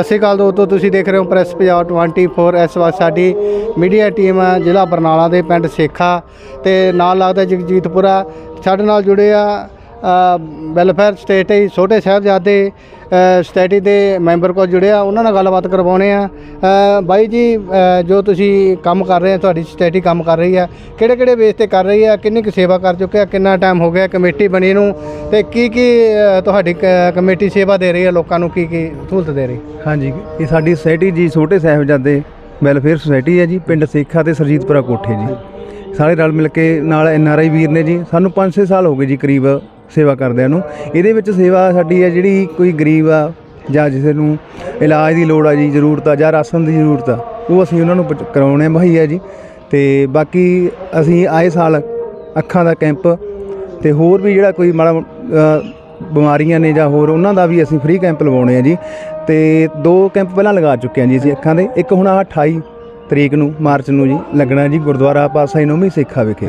ਸਤਿ ਸ਼੍ਰੀ ਅਕਾਲ ਦੋਸਤੋ, ਤੁਸੀਂ ਦੇਖ ਰਹੇ ਹੋ ਪ੍ਰੈਸ ਪੰਜਾਬ 24 ਇਸ ਵਾਰ ਸਾਡੀ ਮੀਡੀਆ ਟੀਮ ਜ਼ਿਲ੍ਹਾ ਬਰਨਾਲਾ ਦੇ ਪਿੰਡ ਸੇਖਾ ਤੇ ਨਾਲ ਲੱਗਦਾ ਜਗਜੀਤਪੁਰਾ। ਸਾਡੇ ਨਾਲ ਜੁੜੇ ਆ ਵੈਲਫੇਅਰ ਸਟੇਟ ਹੀ ਛੋਟੇ ਸਾਹਿਬਜ਼ਾਦੇ ਅ, ਸਟੇਟੀ ਦੇ ਮੈਂਬਰ ਕੋਲ ਜੁੜਿਆ ਉਹਨਾਂ ਨਾਲ ਗੱਲਬਾਤ ਕਰਵਾਉਣੇ ਆ। ਬਾਈ ਜੀ ਜੋ ਤੁਸੀਂ ਕੰਮ ਕਰ ਰਹੇ ਆ ਤੁਹਾਡੀ ਸਟੇਟੀ ਕੰਮ ਕਰ ਰਹੀ ਆ ਕਿਹੜੇ ਕਿਹੜੇ ਬੇਸ ਤੇ ਕਰ ਰਹੀ ਆ ਕਿੰਨੀ ਕੁ ਸੇਵਾ ਕਰ ਚੁੱਕੇ ਆ ਕਿੰਨਾ ਟਾਈਮ ਹੋ ਗਿਆ ਕਮੇਟੀ ਬਣੀ ਨੂੰ ਤੇ ਕੀ ਕੀ ਤੁਹਾਡੀ ਕ- ਕਮੇਟੀ ਸੇਵਾ ਦੇ ਰਹੀ ਆ ਲੋਕਾਂ ਨੂੰ ਕੀ ਕੀ ਸਹੂਲਤ ਦੇ ਰਹੀ? ਹਾਂਜੀ ਇਹ ਸਾਡੀ ਸੋਸਾਇਟੀ ਜੀ ਛੋਟੇ ਸਾਹਿਬਜ਼ਾਦੇ ਵੈਲਫੇਅਰ ਸੁਸਾਇਟੀ ਹੈ ਜੀ ਪਿੰਡ ਸੇਖਾ ਤੇ ਸਰਜੀਤਪੁਰਾ ਕੋਠੇ ਜੀ। ਸਾਰੇ ਰਲ ਮਿਲ ਕੇ ਨਾਲ ਐਨ ਆਰ ਆਈ ਵੀਰ ਨੇ ਜੀ ਸਾਨੂੰ 5-6 ਸਾਲ ਹੋ ਗਏ ਜੀ ਕਰੀਬ ਸੇਵਾ ਕਰਦਿਆਂ ਨੂੰ। ਇਹਦੇ ਵਿੱਚ ਸੇਵਾ ਸਾਡੀ ਹੈ ਜਿਹੜੀ ਕੋਈ ਗਰੀਬ ਆ ਜਾਂ ਕਿਸੇ ਨੂੰ ਇਲਾਜ ਦੀ ਲੋੜ ਆ ਜੀ, ਜ਼ਰੂਰਤ ਆ ਜਾਂ ਰਾਸ਼ਨ ਦੀ ਜ਼ਰੂਰਤ ਆ, ਉਹ ਅਸੀਂ ਉਹਨਾਂ ਨੂੰ ਪਹੁੰਚ- ਕਰਾਉਣੇ ਮੁਹੱਈਆ ਜੀ। ਤੇ ਬਾਕੀ ਅਸੀਂ ਆਏ ਸਾਲ ਅੱਖਾਂ ਦਾ ਕੈਂਪ ਤੇ ਹੋਰ ਵੀ ਜਿਹੜਾ ਕੋਈ ਮਾੜਾ ਬਿਮਾਰੀਆਂ ਨੇ ਜਾਂ ਹੋਰ ਉਹਨਾਂ ਦਾ ਵੀ ਅਸੀਂ ਫ੍ਰੀ ਕੈਂਪ ਲਵਾਉਣੇ ਆ ਜੀ। ਤੇ ਦੋ ਕੈਂਪ ਪਹਿਲਾਂ ਲਗਾ ਚੁੱਕੇ ਹਾਂ ਜੀ ਅਸੀਂ ਅੱਖਾਂ ਦੇ, ਇੱਕ ਹੁਣ ਆਹ 28 ਤਰੀਕ ਨੂੰ, ਮਾਰਚ ਨੂੰ ਜੀ ਲੱਗਣਾ ਜੀ ਗੁਰਦੁਆਰਾ ਪਾਤਸ਼ਾਹੀ ਨੌਵੀਂ ਸਿੱਖਾ ਵਿਖੇ।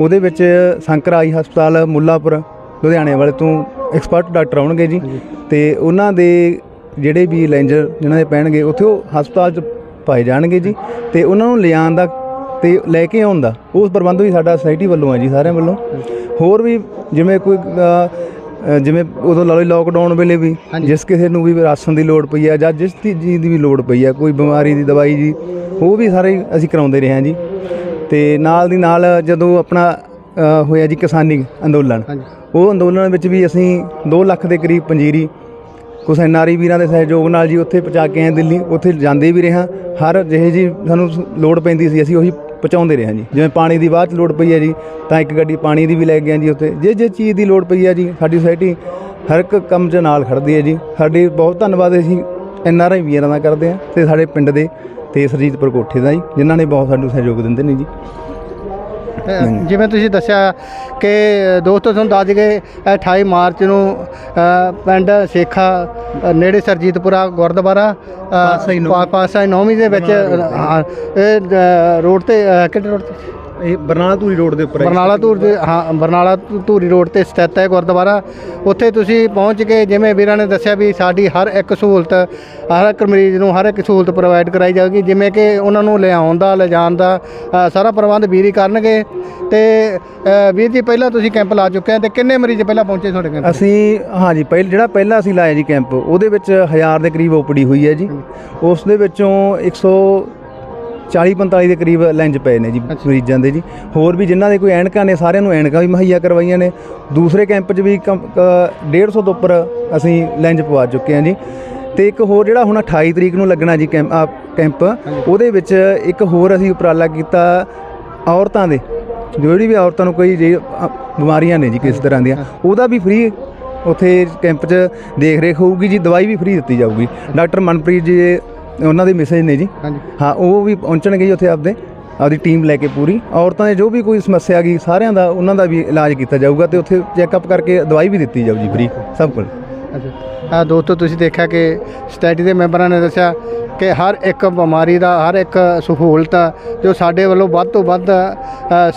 ਉਹਦੇ ਵਿੱਚ ਸ਼ੰਕਰ ਹਸਪਤਾਲ ਮੁੱਲਾਪੁਰ ਲੁਧਿਆਣੇ ਵਾਲੇ ਤੋਂ ਐਕਸਪਰਟ ਡਾਕਟਰ ਆਉਣਗੇ ਜੀ। ਤੇ ਉਹਨਾਂ ਦੇ ਜਿਹੜੇ ਵੀ ਲੈਂਜਰ ਜਿਨ੍ਹਾਂ ਦੇ ਪੈਣਗੇ ਉੱਥੇ ਉਹ ਹਸਪਤਾਲ 'ਚ ਪਾਏ ਜਾਣਗੇ ਜੀ। ਤੇ ਉਹਨਾਂ ਨੂੰ ਲਿਆਉਣ ਦਾ ਤੇ ਲੈ ਕੇ ਆਉਣ ਦਾ ਉਸ ਪ੍ਰਬੰਧ ਵੀ ਸਾਡਾ ਸੁਸਾਇਟੀ ਵੱਲੋਂ ਹੈ ਜੀ ਸਾਰਿਆਂ ਵੱਲੋਂ। ਹੋਰ ਵੀ ਜਿਵੇਂ ਕੋਈ ਜਿਵੇਂ ਉਦੋਂ ਲਾ ਲਓ ਲੋਕਡਾਊਨ ਵੇਲੇ ਵੀ ਜਿਸ ਕਿਸੇ ਨੂੰ ਵੀ ਰਾਸ਼ਨ ਦੀ ਲੋੜ ਪਈ ਹੈ ਜਾਂ ਜਿਸ ਦੀ ਚੀਜ਼ ਦੀ ਵੀ ਲੋੜ ਪਈ ਹੈ ਕੋਈ ਬਿਮਾਰੀ ਦੀ ਦਵਾਈ ਜੀ ਉਹ ਵੀ ਸਾਰੇ ਅਸੀਂ ਕਰਾਉਂਦੇ ਰਹੇ ਹਾਂ ਜੀ। ਤੇ ਨਾਲ ਦੀ ਨਾਲ ਜਦੋਂ ਆਪਣਾ ਹੋਇਆ ਜੀ ਕਿਸਾਨੀ ਅੰਦੋਲਨ ਹਾਂਜੀ। ਉਹ ਅੰਦੋਲਨ ਵਿੱਚ ਵੀ ਅਸੀਂ 2 ਲੱਖ ਦੇ ਕਰੀਬ ਪੰਜੀਰੀ ਕੁਝ ਐਨਆਰਈ ਵੀਰਾਂ ਦੇ ਸਹਿਯੋਗ ਨਾਲ ਜੀ ਉੱਥੇ ਪਹੁੰਚਾ ਕੇ ਆਏ ਦਿੱਲੀ, ਉੱਥੇ ਜਾਂਦੇ ਵੀ ਰਿਹਾ ਹਰ ਜਿਹੇ ਜੀ ਸਾਨੂੰ ਲੋੜ ਪੈਂਦੀ ਸੀ, ਅਸੀਂ ਉਹੀ ਪਹੁੰਚਾਉਂਦੇ ਰਹੇ ਹਾਂ ਜੀ। ਜਿਵੇਂ ਪਾਣੀ ਦੀ ਬਾਅਦ ਚ ਲੋੜ ਪਈ ਹੈ ਜੀ, ਤਾਂ ਇੱਕ ਗੱਡੀ ਪਾਣੀ ਦੀ ਵੀ ਲੈ ਗਏ ਹਾਂ ਜੀ ਉੱਥੇ। ਜੇ ਜੇ ਚੀਜ਼ ਦੀ ਲੋੜ ਪਈ ਹੈ ਜੀ, ਸਾਡੀ ਸੁਸਾਇਟੀ ਹਰ ਇੱਕ ਕੰਮ 'ਚ ਨਾਲ ਖੜਦੀ ਹੈ ਜੀ। ਸਾਡੇ ਬਹੁਤ ਧੰਨਵਾਦ ਅਸੀਂ ਐਨਆਰਆਈ ਵੀਰਾਂ ਦਾ ਕਰਦੇ ਹਾਂ, ਤੇ ਸਾਡੇ ਪਿੰਡ ਦੇ ਤੇ ਸਰਜੀਤਪੁਰ ਕੋਠੇ ਦਾ ਜੀ, ਜਿਨ੍ਹਾਂ ਨੇ ਬਹੁਤ ਸਾਨੂੰ ਸਹਿਯੋਗ ਦਿੰਦੇ ਨੇ ਜੀ। ਜਿਵੇਂ ਤੁਸੀਂ ਦੱਸਿਆ ਕਿ ਦੋਸਤੋ ਤੁਹਾਨੂੰ ਦੱਸ ਗਏ 28 ਮਾਰਚ ਨੂੰ ਅ, ਪਿੰਡ ਸੇਖਾ ਅ, ਨੇੜੇ ਸਰਜੀਤਪੁਰਾ ਗੁਰਦੁਆਰਾ ਪਾਸਾ ਨੌਵੀਂ। ਦੇ ਵਿੱਚ ਹਾਂ, ਇਹ ਅ, ਰੋਡ ਤੇ ਅ, ਕਿਹੜੇ ਰੋਡ ਤੇ? ਇਹ ਬਰਨਾਲਾ ਧੂਰੀ ਰੋਡ ਦੇ ਉੱਪਰ ਬਰਨਾਲਾ ਧੂਰ ਦੇ ਹਾਂ ਬਰਨਾਲਾ ਧੂ- ਧੂਰੀ ਰੋਡ ਤੇ ਸਥਿਤ ਹੈ ਗੁਰਦੁਆਰਾ। ਉੱਥੇ ਤੁਸੀਂ ਪਹੁੰਚ ਕੇ ਜਿਵੇਂ ਵੀਰਾਂ ਨੇ ਦੱਸਿਆ ਵੀ ਸਾਡੀ ਹਰ ਇੱਕ ਸਹੂਲਤ ਹਰ ਇੱਕ ਮਰੀਜ਼ ਨੂੰ ਹਰ ਇੱਕ ਸਹੂਲਤ ਪ੍ਰੋਵਾਈਡ ਕਰਾਈ ਜਾਊਗੀ। ਜਿਵੇਂ ਕਿ ਉਹਨਾਂ ਨੂੰ ਲਿਆਉਣ ਦਾ ਲਿਜਾਣ ਦਾ ਅ, ਸਾਰਾ ਪ੍ਰਬੰਧ ਵੀਰ ਹੀ ਕਰਨਗੇ। ਤੇ ਅ, ਵੀਰ ਜੀ ਪਹਿਲਾਂ ਤੁਸੀਂ ਕੈਂਪ ਲਾ ਚੁੱਕੇ ਆ ਤੇ ਕਿੰਨੇ ਮਰੀਜ਼ ਪਹਿਲਾਂ ਪਹੁੰਚੇ ਤੁਹਾਡੇ ਕੈਂਪ ਅਸੀਂ ਹਾਂਜੀ ਪਹਿਲ ਜਿਹੜਾ ਪਹਿਲਾਂ ਅਸੀਂ ਲਾਇਆ ਜੀ ਕੈਂਪ ਉਹਦੇ ਵਿੱਚ 1000 ਦੇ ਕਰੀਬ ਓਪੀਡੀ ਹੋਈ ਹੈ ਜੀ। ਉਸ ਦੇ ਵਿੱਚੋਂ 140 45 ਦੇ ਕਰੀਬ ਲੈਂਜ ਪਏ ਨੇ ਜੀ ਮਰੀਜ਼ਾਂ ਦੇ ਜੀ। ਹੋਰ ਵੀ ਜਿਨ੍ਹਾਂ ਦੇ ਕੋਈ ਐਨਕਾਂ ਨੇ ਸਾਰਿਆਂ ਨੂੰ ਐਨਕਾਂ ਵੀ ਮੁਹੱਈਆ ਕਰਵਾਈਆਂ ਨੇ। ਦੂਸਰੇ ਕੈਂਪ 'ਚ ਵੀ ਕੰ- ਕ- 150 ਤੋਂ ਉੱਪਰ ਅਸੀਂ ਲੈਂਜ ਪਵਾ ਚੁੱਕੇ ਹਾਂ ਜੀ। ਤੇ ਇੱਕ ਹੋਰ ਜਿਹੜਾ ਹੁਣ 28 ਤਰੀਕ ਨੂੰ ਲੱਗਣਾ ਜੀ ਕੈਂਪ ਕੈਂਪ ਉਹਦੇ ਵਿੱਚ ਇੱਕ ਹੋਰ ਅਸੀਂ ਉਪਰਾਲਾ ਕੀਤਾ ਔਰਤਾਂ ਦੇ। ਜਿਹੜੀ ਵੀ ਔਰਤਾਂ ਨੂੰ ਕੋਈ ਬਿਮਾਰੀਆਂ ਨੇ ਜੀ ਕਿਸ ਤਰ੍ਹਾਂ ਦੀਆਂ ਉਹਦਾ ਵੀ ਫ੍ਰੀ ਉੱਥੇ ਕੈਂਪ 'ਚ ਦੇਖ ਰੇਖ ਹੋਊਗੀ ਜੀ ਦਵਾਈ ਵੀ ਫ੍ਰੀ ਦਿੱਤੀ ਜਾਊਗੀ। ਡਾਕਟਰ ਮਨਪ੍ਰੀਤ ਜੀ ਉਹਨਾਂ ਦੇ ਮੈਸੇਜ ਨੇ ਜੀ। ਹਾਂਜੀ। ਹਾਂ ਉਹ ਵੀ ਪਹੁੰਚਣਗੇ ਜੀ ਉੱਥੇ ਆਪਦੇ ਆਪਦੀ ਟੀਮ ਲੈ ਕੇ ਪੂਰੀ। ਔਰਤਾਂ ਦੇ ਜੋ ਵੀ ਕੋਈ ਸਮੱਸਿਆ ਗਈ ਸਾਰਿਆਂ ਦਾ ਉਹਨਾਂ ਦਾ ਵੀ ਇਲਾਜ ਕੀਤਾ ਜਾਊਗਾ ਤੇ ਉੱਥੇ ਚੈੱਕਅਪ ਕਰਕੇ ਦਵਾਈ ਵੀ ਦਿੱਤੀ ਜਾਊ ਜੀ ਫ੍ਰੀ ਸਭ ਕੋਲ ਅੱਛਾ। ਆ ਦੋਸਤੋ ਤੁਸੀਂ ਦੇਖਿਆ ਕਿ ਸਟੇਡੀ ਦੇ ਮੈਂਬਰਾਂ ਨੇ ਦੱਸਿਆ ਕਿ ਹਰ ਇੱਕ ਬਿਮਾਰੀ ਦਾ, ਹਰ ਇੱਕ ਸਹੂਲਤ ਜੋ ਸਾਡੇ ਵੱਲੋਂ ਵੱਧ ਤੋਂ ਵੱਧ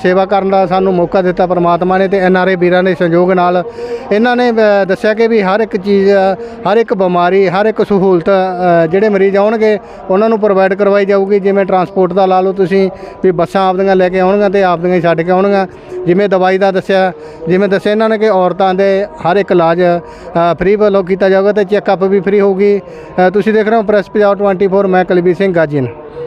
ਸੇਵਾ ਕਰਨ ਦਾ ਸਾਨੂੰ ਮੌਕਾ ਦਿੱਤਾ ਪਰਮਾਤਮਾ ਨੇ ਤੇ ਐਨ ਆਰ ਏ ਵੀਰਾਂ ਦੇ ਸਹਿਯੋਗ ਨਾਲ। ਇਹਨਾਂ ਨੇ ਦੱਸਿਆ ਕਿ ਵੀ ਹਰ ਇੱਕ ਚੀਜ਼, ਹਰ ਇੱਕ ਬਿਮਾਰੀ, ਹਰ ਇੱਕ ਸਹੂਲਤ ਜਿਹੜੇ ਮਰੀਜ਼ ਆਉਣਗੇ, ਉਹਨਾਂ ਨੂੰ ਪ੍ਰੋਵਾਈਡ ਕਰਵਾਈ ਜਾਊਗੀ। ਜਿਵੇਂ ਟਰਾਂਸਪੋਰਟ ਦਾ ਲਾ ਲਓ ਤੁਸੀਂ, ਵੀ ਬੱਸਾਂ ਆਪਦੀਆਂ ਲੈ ਕੇ ਆਉਣਗੀਆਂ ਤੇ ਆਪਦੀਆਂ ਹੀ ਛੱਡ ਕੇ ਆਉਣਗੀਆਂ। ਜਿਵੇਂ ਦਵਾਈ ਦਾ ਦੱਸਿਆ, ਜਿਵੇਂ ਦੱਸਿਆ ਇਹਨਾਂ ਨੇ ਕਿ ਔਰਤਾਂ ਦੇ ਹਰ ਇੱਕ ਇਲਾਜ ਫ੍ਰੀ ਵੱਲੋਂ ਕੀਤਾ ਜਾਊਗਾ ਤੇ ਚੈੱਕਅਪ ਵੀ ਫ੍ਰੀ ਹੋਊਗੀ। ਤੁਸੀਂ ਦੇਖ ਰਹੇ ਹੋ ਪ੍ਰੈਸ ਪੰਜਾਬ 24 ਮੈਂ ਕੁਲਬੀਰ ਸਿੰਘ ਗਾਜੀਨ।